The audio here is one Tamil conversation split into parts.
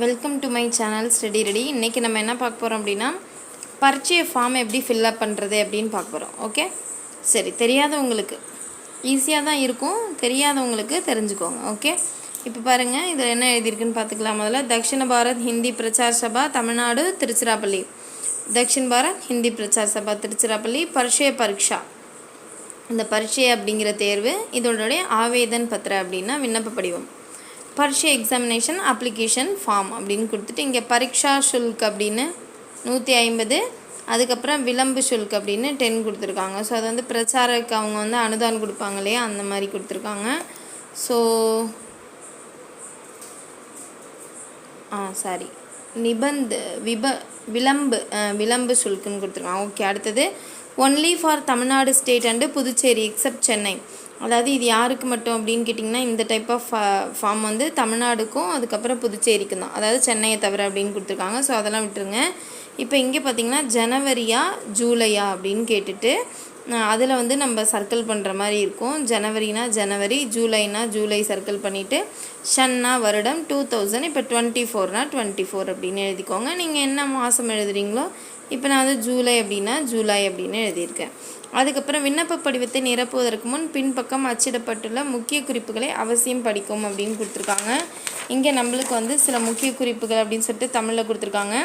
Welcome to my channel study ready இன்றைக்கி நம்ம என்ன பார்க்க போகிறோம் அப்படின்னா பரிச்சய ஃபார்ம் எப்படி ஃபில்அப் பண்ணுறது அப்படின்னு பார்க்க போகிறோம் ஓகே சரி தெரியாதவங்களுக்கு. ஈஸியாக தான் இருக்கும். தெரியாதவங்களுக்கு தெரிஞ்சுக்கோங்க. ஓகே இப்போ பாருங்கள் இதில் என்ன எழுதியிருக்குன்னு பார்த்துக்கலாம். முதல்ல தக்ஷிண பாரத் ஹிந்தி பிரச்சார் சபா தமிழ்நாடு திருச்சிராப்பள்ளி. தக்ஷின் பாரத் ஹிந்தி பிரச்சார் சபா திருச்சிராப்பள்ளி பரிச்சய பரீட்சா. இந்த பரீட்சை அப்படிங்கிற தேர்வு இதோடைய ஆவேதன் பத்திர அப்படின்னா விண்ணப்ப படிவம். பரீட்சை எக்ஸாமினேஷன் அப்ளிகேஷன் ஃபார்ம் அப்படின்னு கொடுத்துட்டு இங்கே பரீட்சா ஷுல்க் அப்படின்னு நூற்றி ஐம்பது அதுக்கப்புறம் விளம்பு ஷுல்க் அப்படின்னு டென் கொடுத்துருக்காங்க. ஸோ அது வந்து பிரச்சாரக்கு அவங்க வந்து அனுதானம் கொடுப்பாங்க இல்லையா? அந்த மாதிரி கொடுத்துருக்காங்க. ஸோ ஆ சாரி நிபந்து விப விளம்பு விளம்பு சுல்க்குன்னு கொடுத்துருக்காங்க. ஓகே அடுத்தது only for Tamil Nadu state and Puducherry except Chennai. அதாவது இது யாருக்கு மட்டும் அப்படின்னு கேட்டிங்கன்னா இந்த டைப் ஆஃப் ஃபார்ம் வந்து தமிழ்நாடுக்கும் அதுக்கப்புறம் புதுச்சேரிக்கும் தான். அதாவது சென்னையை தவிர அப்படின்னு கொடுத்துருக்காங்க. ஸோ அதெல்லாம் விட்டுருங்க. இப்போ இங்கே பார்த்தீங்கன்னா ஜனவரியா ஜூலையா அப்படின்னு கேட்டுட்டு அதில் வந்து நம்ம சர்க்கிள் பண்ணுற மாதிரி இருக்கும். ஜனவரினா ஜனவரி ஜூலைனா ஜூலை சர்க்கிள் பண்ணிவிட்டு ஷன்னா வருடம் டூ தௌசண்ட் இப்போ டுவெண்ட்டி ஃபோர்னா டுவெண்ட்டி ஃபோர் அப்படின்னு எழுதிக்கோங்க. நீங்கள் என்ன மாதம் எழுதுறீங்களோ இப்போ நான் வந்து ஜூலை அப்படின்னா ஜூலை அப்படின்னு எழுதியிருக்கேன். அதுக்கப்புறம் விண்ணப்ப படிவத்தை நிரப்புவதற்கு முன் பின்பக்கம் அச்சிடப்பட்டுள்ள முக்கிய குறிப்புகளை அவசியம் படிக்கும் அப்படின்னு கொடுத்துருக்காங்க. இங்கே நம்மளுக்கு வந்து சில முக்கிய குறிப்புகள் அப்படின்னு சொல்லிட்டு தமிழில் கொடுத்துருக்காங்க.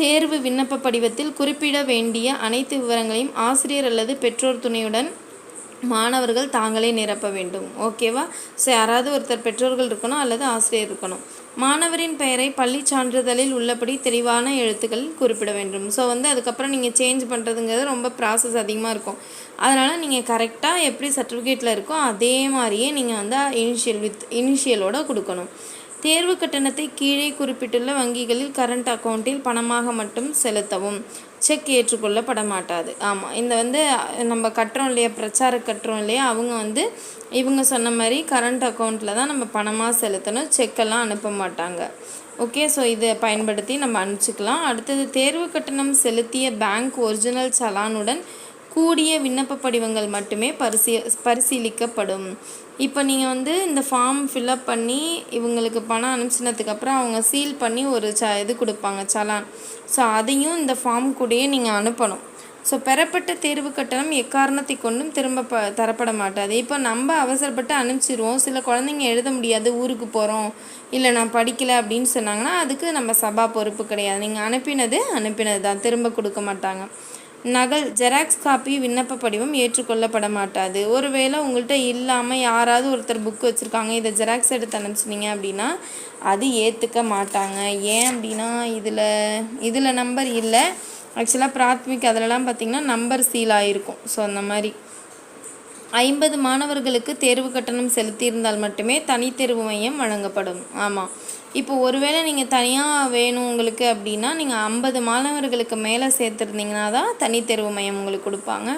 தேர்வு விண்ணப்ப படிவத்தில் குறிப்பிட வேண்டிய அனைத்து விவரங்களையும் ஆசிரியர் அல்லது பெற்றோர் துணையுடன் மாணவர்கள் தாங்களே நிரப்ப வேண்டும். ஓகேவா? ஸோ யாராவது ஒருத்தர் பெற்றோர்கள் இருக்கணும் அல்லது ஆசிரியர் இருக்கணும். மாணவரின் பெயரை பள்ளி சான்றிதழில் உள்ளபடி தெளிவான எழுத்துக்களில் குறிப்பிட வேண்டும். ஸோ வந்து அதுக்கப்புறம் நீங்கள் சேஞ்ச் பண்ணுறதுங்கிறது ரொம்ப ப்ராசஸ் அதிகமாக இருக்கும். அதனால் நீங்கள் கரெக்டாக எப்படி சர்டிஃபிகேட்டில் இருக்கோ அதே மாதிரியே நீங்கள் வந்து இனிஷியல் வித் இனிஷியலோட கொடுக்கணும். தேர்வு கட்டணத்தை கீழே குறிப்பிட்டுள்ள வங்கிகளில் கரண்ட் அக்கௌண்ட்டில் பணமாக மட்டும் செலுத்தவும். செக் ஏற்றுக்கொள்ளப்பட மாட்டாது ஆமாம் இந்த வந்து நம்ம கட்டுறோம் இல்லையா பிரச்சார கட்டுறோம் இல்லையா அவங்க வந்து இவங்க சொன்ன மாதிரி கரண்ட் அக்கௌண்ட்டில் தான் நம்ம பணமாக செலுத்தணும் செக்கெல்லாம் அனுப்ப மாட்டாங்க. ஓகே ஸோ இதை பயன்படுத்தி நம்ம அனுப்பிச்சிக்கலாம். அடுத்தது தேர்வு கட்டணம் செலுத்திய பேங்க் ஒரிஜினல் சலானுடன் கூடிய விண்ணப்ப படிவங்கள் மட்டுமே பரிசீ பரிசீலிக்கப்படும். இப்போ நீங்கள் வந்து இந்த ஃபார்ம் ஃபில்அப் பண்ணி இவங்களுக்கு பணம் அனுப்பிச்சினதுக்கப்புறம் அவங்க சீல் பண்ணி ஒரு ச இது கொடுப்பாங்க சலான். ஸோ அதையும் இந்த ஃபார்ம் கூடயே நீங்கள் அனுப்பணும். ஸோ பெறப்பட்ட தேர்வு கட்டணம் எக்காரணத்தை கொண்டும் திரும்ப ப தரப்பட மாட்டாது. இப்போ நம்ம அவசரப்பட்டு அனுப்பிச்சிடுவோம் சில குழந்தைங்க எழுத முடியாது ஊருக்கு போகிறோம் இல்லை நான் படிக்கலை அப்படின்னு சொன்னாங்கன்னா அதுக்கு நம்ம சபா பொறுப்பு கிடையாது. நீங்கள் அனுப்பினது அனுப்பினது தான் திரும்ப கொடுக்க மாட்டாங்க. நகல் ஜெராக்ஸ் காப்பி விண்ணப்ப படிவம் ஏற்றுக்கொள்ளப்பட மாட்டாது ஒருவேளை உங்கள்கிட்ட இல்லாமல் யாராவது ஒருத்தர் புக் வச்சுருக்காங்க இதை ஜெராக்ஸ் எடுத்து அனுப்பிச்சினீங்க அப்படின்னா அது ஏற்றுக்க மாட்டாங்க. ஏன் அப்படின்னா இதில் இதில் நம்பர் இல்லை. ஆக்சுவலாக பிராத்மிக் அதிலலாம் பார்த்திங்கன்னா நம்பர் சீல் ஆகிருக்கும் ஸோ அந்த மாதிரி. ஐம்பது மாணவர்களுக்கு தேர்வு கட்டணம் செலுத்தியிருந்தால் மட்டுமே தனித்தேர்வு மையம் வழங்கப்படும். ஆமாம் இப்போ ஒருவேளை நீங்கள் தனியாக வேணும் உங்களுக்கு அப்படின்னா நீங்கள் ஐம்பது மாணவர்களுக்கு மேலே சேர்த்துருந்தீங்கன்னா தான் தனித்தேர்வு மையம் உங்களுக்கு கொடுப்பாங்க.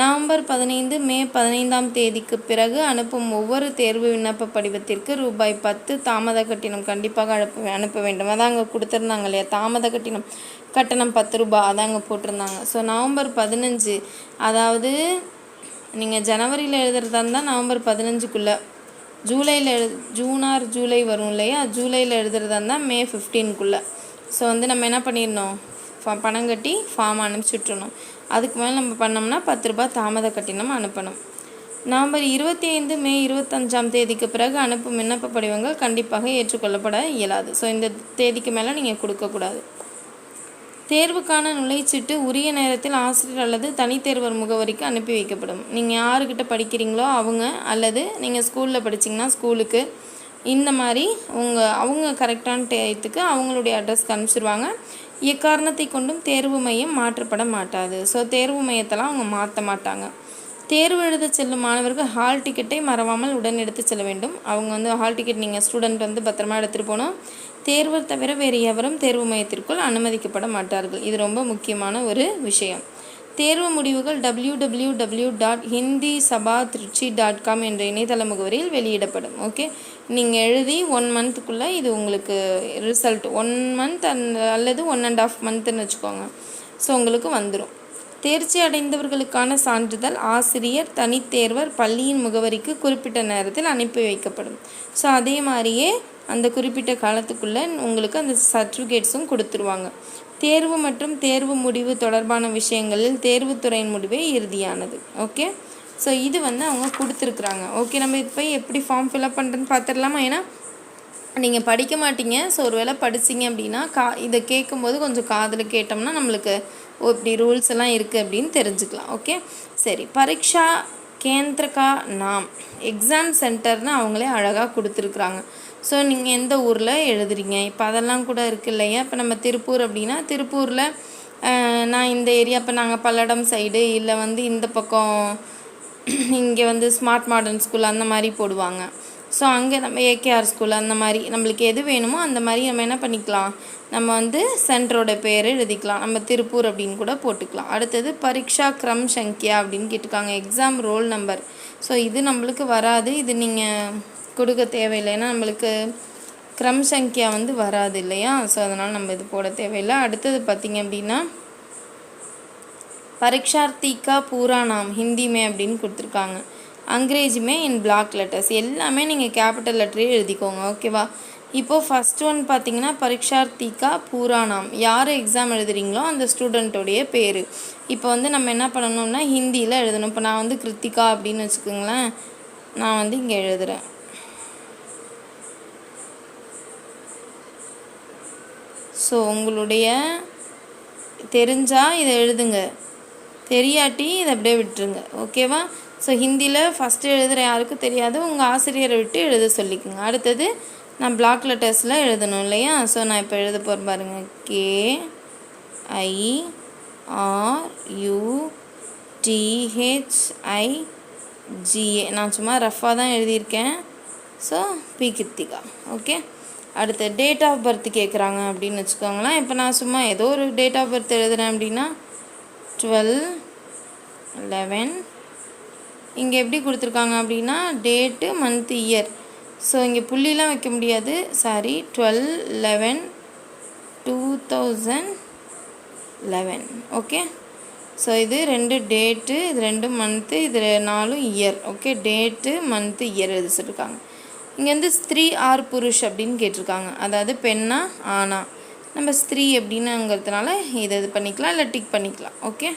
நவம்பர் பதினைந்து மே பதினைந்தாம் தேதிக்கு பிறகு அனுப்பும் ஒவ்வொரு தேர்வு விண்ணப்ப படிவத்திற்கு ரூபாய் பத்து தாமத கட்டணம் கண்டிப்பாக அனுப்ப அனுப்ப வேண்டும். அதான் அங்கே கொடுத்துருந்தாங்க இல்லையா? தாமத கட்டணம் கட்டணம் பத்து ரூபாய் அதான் அங்கே போட்டிருந்தாங்க. ஸோ நவம்பர் பதினஞ்சு அதாவது நீங்கள் ஜனவரியில் எழுதுறதா இருந்தால் நவம்பர் பதினஞ்சுக்குள்ளே ஜூலையில் எழு ஜூனார் ஜூலை வரும் இல்லையா? ஜூலையில் எழுதுறதா இருந்தால் மே ஃபிஃப்டீனுக்குள்ளே ஸோ வந்து நம்ம என்ன பண்ணிடணும் ஃப- பணம் கட்டி ஃபார்ம் அனுப்பிச்சி விட்டுறணும் அதுக்கு மேலே நம்ம பண்ணோம்னா பத்து ரூபாய் தாமத கட்டினம் அனுப்பணும். நவம்பர் இருபத்தி ஐந்து மே இருபத்தஞ்சாம் தேதிக்கு பிறகு அனுப்பும் விண்ணப்ப படிவங்கள் கண்டிப்பாக ஏற்றுக்கொள்ளப்பட இயலாது. ஸோ இந்த தேதிக்கு மேலே நீங்கள் கொடுக்கக்கூடாது. தேர்வுக்கான நுழைச்சீட்டு உரிய நேரத்தில் ஆசிரியர் அல்லது தனித்தேர்வர் முகவரிக்கு அனுப்பி வைக்கப்படும். நீங்கள் யாருக்கிட்ட படிக்கிறீங்களோ அவங்க அல்லது நீங்கள் ஸ்கூலில் படிச்சீங்கன்னா ஸ்கூலுக்கு இந்த மாதிரி உங்கள் அவங்க கரெக்டான டயத்துக்கு அவங்களுடைய அட்ரஸ்க்கு அனுப்பிச்சிடுவாங்க எக்காரணத்தை கொண்டும் தேர்வு மையம் மாற்றப்பட மாட்டாது. ஸோ தேர்வு மையத்தெல்லாம் அவங்க மாற்ற மாட்டாங்க. தேர்வு எழுத செல்லும் மாணவர்கள் ஹால் டிக்கெட்டை மறவாமல் உடன் எடுத்து செல்ல வேண்டும். அவங்க வந்து ஹால் டிக்கெட் நீங்கள் ஸ்டூடெண்ட் வந்து பத்திரமா எடுத்துகிட்டு போகணும். தேர்வு தவிர வேறு எவரும் தேர்வு மையத்திற்குள் அனுமதிக்கப்பட மாட்டார்கள். இது ரொம்ப முக்கியமான ஒரு விஷயம். தேர்வு முடிவுகள் W W W dot Hindi Sabha Trichy dot com என்ற இணையதள முகவரியில் வெளியிடப்படும். ஓகே நீங்கள் எழுதி ஒன் மந்த்துக்குள்ளே இது உங்களுக்கு ரிசல்ட் ஒன் மந்த் அண்ட் அல்லது ஒன் அண்ட் ஆஃப் மந்த்துன்னு வச்சுக்கோங்க. ஸோ உங்களுக்கு வந்துடும் தேர்ச்சி அடைந்தவர்களுக்கான சான்றிதழ் ஆசிரியர் தனித்தேர்வர் பள்ளியின் முகவரிக்கு குறிப்பிட்ட நேரத்தில் அனுப்பி வைக்கப்படும். ஸோ அதே மாதிரியே அந்த குறிப்பிட்ட காலத்துக்குள்ளே உங்களுக்கு அந்த சர்டிஃபிகேட்ஸும் கொடுத்துருவாங்க. தேர்வு மற்றும் தேர்வு முடிவு தொடர்பான விஷயங்களில் தேர்வுத்துறையின் முடிவே இறுதியானது. ஓகே ஸோ இது வந்து அவங்க கொடுத்துருக்குறாங்க. ஓகே நம்ம இப்போ எப்படி ஃபார்ம் ஃபில்அப் பண்ணுறேன்னு பார்த்துடலாமா ஏன்னா நீங்கள் படிக்க மாட்டீங்க. ஸோ ஒரு வேளை படிச்சிங்க அப்படின்னா கா இதை கேட்கும்போது கொஞ்சம் காதில் கேட்டோம்னா நம்மளுக்கு ஓ இப்படி ரூல்ஸ் எல்லாம் இருக்குது அப்படின்னு தெரிஞ்சுக்கலாம் ஓகே சரி பரீட்சா கேந்திரகா நாம் எக்ஸாம் சென்டர்னு அவங்களே அழகாக கொடுத்துருக்குறாங்க. ஸோ நீங்கள் எந்த ஊரில் எழுதுறீங்க? இப்போ அதெல்லாம் கூட இருக்கு இல்லையா? இப்போ நம்ம திருப்பூர் அப்படின்னா திருப்பூரில் நான் இந்த ஏரியா இப்போ நாங்கள் பல்லடம் சைடு இல்லை வந்து இந்த பக்கம் இங்கே வந்து ஸ்மார்ட் மாடர்ன் ஸ்கூல் அந்த மாதிரி போடுவாங்க. ஸோ அங்கே நம்ம ஏகேஆர் ஸ்கூல் அந்த மாதிரி நம்மளுக்கு எது வேணுமோ அந்த மாதிரி நம்ம என்ன பண்ணிக்கலாம்? நம்ம வந்து சென்டரோட பேர் எழுதிக்கலாம். நம்ம திருப்பூர் அப்படின்னு கூட போட்டுக்கலாம். அடுத்தது பரீட்சா க்ரம் சங்கியா அப்படின்னு கேட்டிருக்காங்க. எக்ஸாம் ரோல் நம்பர் ஸோ இது நம்மளுக்கு வராது. இது நீங்கள் கொடுக்க தேவையில்லை. ஏன்னா நம்மளுக்கு க்ரம் சங்கியா வந்து வராது இல்லையா? ஸோ அதனால் நம்ம இது போட தேவையில்லை. அடுத்தது பார்த்திங்க அப்படின்னா பரீட்சார்த்திகா பூரா நாம் ஹிந்திமே அப்படின்னு கொடுத்துருக்காங்க. அங்கிரேஜுமே இன் பிளாக் லெட்டர்ஸ் எல்லாமே நீங்கள் கேபிட்டல் லெட்டரே எழுதிக்கோங்க ஓகேவா இப்போது ஃபஸ்ட் ஒன் பார்த்தீங்கன்னா பரீட்சார்த்திகா பூராணாம். யார் எக்ஸாம் எழுதுறீங்களோ அந்த ஸ்டூடெண்ட்டோடைய பேர். இப்போ வந்து நம்ம என்ன பண்ணணும்னா ஹிந்தியில் எழுதணும். இப்போ நான் வந்து கிருத்திகா அப்படின்னு வச்சுக்கோங்களேன். நான் வந்து இங்கே எழுதுகிறேன் ஸோ உங்களுடைய தெரிஞ்சால் இதை எழுதுங்க. தெரியாட்டி இதை அப்படியே விட்டுருங்க ஓகேவா ஸோ ஹிந்தியில் ஃபஸ்ட்டு எழுதுகிற யாருக்கும் தெரியாது உங்கள் ஆசிரியரை விட்டு எழுத சொல்லிக்கோங்க. அடுத்தது நான் பிளாக் லெட்டர்ஸில் எழுதணும் இல்லையா? ஸோ நான் இப்போ எழுத போகிறேன் பாருங்கள் K I R U T H I G A நான் சும்மா ரஃபாக தான் எழுதியிருக்கேன். So P Krithika. ஓகே அடுத்து டேட் ஆஃப் பர்த் கேட்குறாங்க அப்படின்னு வச்சுக்கோங்களேன். இப்போ நான் சும்மா ஏதோ ஒரு டேட் ஆஃப் பர்த் எழுதுறேன் அப்படின்னா டுவெல் லெவன் இங்கே எப்படி கொடுத்துருக்காங்க அப்படின்னா டேட்டு மந்த் இயர் ஸோ இங்கே புள்ளிலாம் வைக்க முடியாது. Sorry twelve eleven two thousand eleven okay so இது ரெண்டு டேட்டு இது ரெண்டு மந்த்து இது நாலும் year okay date month year எழுதி சொல்லியிருக்காங்க இங்கே வந்து ஸ்திரீ ஆர் புருஷ் அப்படின்னு கேட்டிருக்காங்க. அதாவது பெண்ணா ஆனா நம்ம ஸ்திரீ அப்படின்னுங்கிறதுனால இதை இது பண்ணிக்கலாம் இல்லை டிக் பண்ணிக்கலாம். ஓகே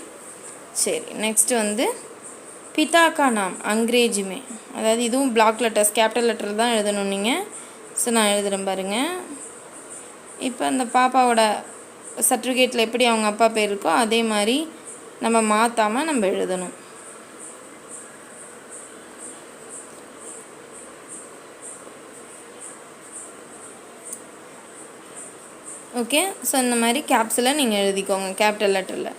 சரி நெக்ஸ்ட் வந்து பிதாக்கா நாம் அங்கிரேஜுமே. அதாவது இதுவும் பிளாக் லெட்டர்ஸ் கேபிட்டல் லெட்டர் தான் எழுதணும் நீங்கள் ஸோ நான் எழுதுகிறேன் பாருங்கள் இப்போ அந்த பாப்பாவோட சர்டிஃபிகேட்டில் எப்படி அவங்க அப்பா பேர் இருக்கோ அதே மாதிரி நம்ம மாற்றாமல் நம்ம எழுதணும். ஓகே ஸோ இந்த மாதிரி கேப்ஸில் நீங்கள் எழுதிக்கோங்க கேபிட்டல் லெட்டரில்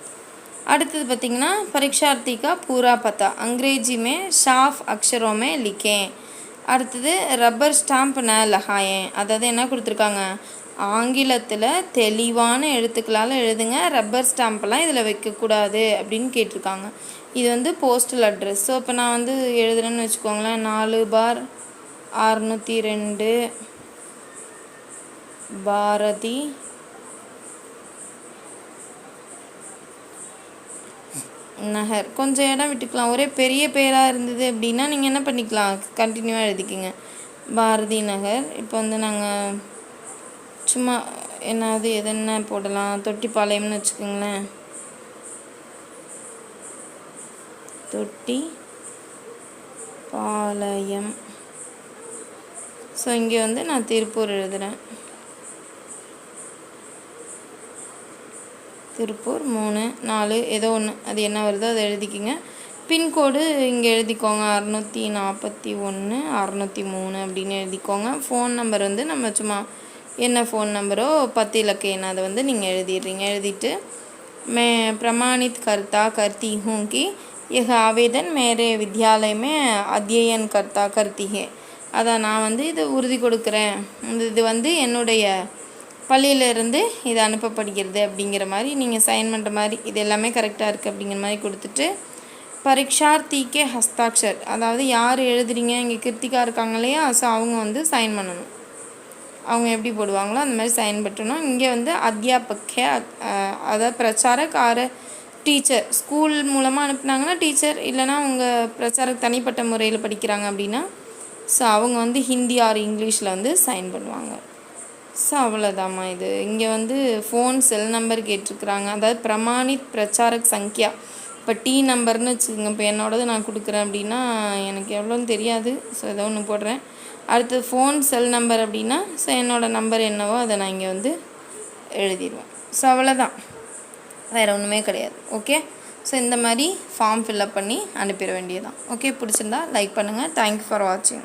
அடுத்தது பார்த்தீங்கன்னா परीक्षार्थी का पूरा पता अंग्रेजी में साफ अक्षरों में लिखें அடுத்தது ரப்பர் ஸ்டாம்ப் ந லகாயேன் அதாவது என்ன கொடுத்துருக்காங்க ஆங்கிலத்தில் தெளிவான எழுத்துக்களால் எழுதுங்க ரப்பர் ஸ்டாம்ப்லாம் இதில் வைக்கக்கூடாது அப்படின்னு கேட்டிருக்காங்க இது வந்து போஸ்டல் அட்ரஸ் ஸோ இப்போ நான் வந்து எழுதுறேன்னு வச்சுக்கோங்களேன் நாலு பார் அறுநூற்றி ரெண்டு பாரதி நகர். கொஞ்சம் இடம் விட்டுக்கலாம். ஒரே பெரிய பேராக இருந்தது அப்படின்னா நீங்கள் என்ன பண்ணிக்கலாம்? கண்டினியூவாக எழுதிக்கிங்க. பாரதி நகர். இப்போ வந்து நாங்கள் சும்மா என்னது எதென்ன போடலாம். தொட்டிப்பாளையம்னு வச்சுக்கோங்களேன். தொட்டி பாளையம் ஸோ இங்கே வந்து நான் திருப்பூர் எழுதுகிறேன் திருப்பூர் மூணு நாலு ஏதோ ஒன்று அது என்ன வருதோ அதை எழுதிக்கிங்க. பின்கோடு இங்கே எழுதிக்கோங்க. அறநூற்றி நாற்பத்தி ஒன்று அறநூற்றி மூணு அப்படின்னு எழுதிக்கோங்க. ஃபோன் நம்பர் வந்து நம்ம சும்மா என்ன ஃபோன் நம்பரோ பத்து இலக்கு என்ன அதை வந்து நீங்கள் எழுதிடுறீங்க. எழுதிட்டு மே பிரமாணித் கர்த்தா கர்த்தி ஹூங்கி எக ஆவேதன் மேரே வித்யாலயமே அத்தியன் கர்த்தா கர்த்திகே. அதான் நான் வந்து இதை உறுதி கொடுக்குறேன். இது வந்து என்னுடைய பள்ளியிலேருந்து இது அனுப்பப்படுகிறது அப்படிங்கிற மாதிரி நீங்கள் சைன் பண்ணுற மாதிரி இது எல்லாமே கரெக்டாக இருக்குது அப்படிங்கிற மாதிரி கொடுத்துட்டு பரீட்சார்த்திக்கே ஹஸ்தாட்சர். அதாவது யார் எழுதுறீங்க? இங்கே கிருத்திகா இருக்காங்க இல்லையா? ஸோ அவங்க வந்து சைன் பண்ணணும். அவங்க எப்படி போடுவாங்களோ அந்த மாதிரி சைன் பட்டணும் இங்கே வந்து அத்தியாபக அதாவது பிரச்சாரக்கார டீச்சர். ஸ்கூல் மூலமாக அனுப்புனாங்கன்னா டீச்சர் இல்லைனா அவங்க பிரச்சார தனிப்பட்ட முறையில் படிக்கிறாங்க அப்படின்னா ஸோ அவங்க வந்து ஹிந்தி ஆர் இங்கிலீஷில் வந்து சைன் பண்ணுவாங்க. ஸோ அவ்வளோதாம்மா இது. இங்கே வந்து ஃபோன் செல் நம்பர் கேட்டிருக்குறாங்க. அதாவது பிரமாணித் பிரச்சாரக் சங்கியா. இப்போ டி நம்பர்னு வச்சுக்கோங்க. இப்போ என்னோடது நான் கொடுக்குறேன் அப்படின்னா எனக்கு எவ்வளோன்னு தெரியாது. ஸோ ஏதோ ஒன்று போடுறேன். அடுத்தது ஃபோன் செல் நம்பர் அப்படின்னா ஸோ என்னோடய நம்பர் என்னவோ அதை நான் இங்கே வந்து எழுதிடுவேன். ஸோ அவ்வளோதான் வேறு ஒன்றுமே கிடையாது. ஓகே ஸோ இந்த மாதிரி ஃபார்ம் ஃபில்அப் பண்ணி அனுப்பிட வேண்டியதான் ஓகே பிடிச்சிருந்தா லைக் பண்ணுங்கள் தேங்க்யூ ஃபார் வாட்சிங்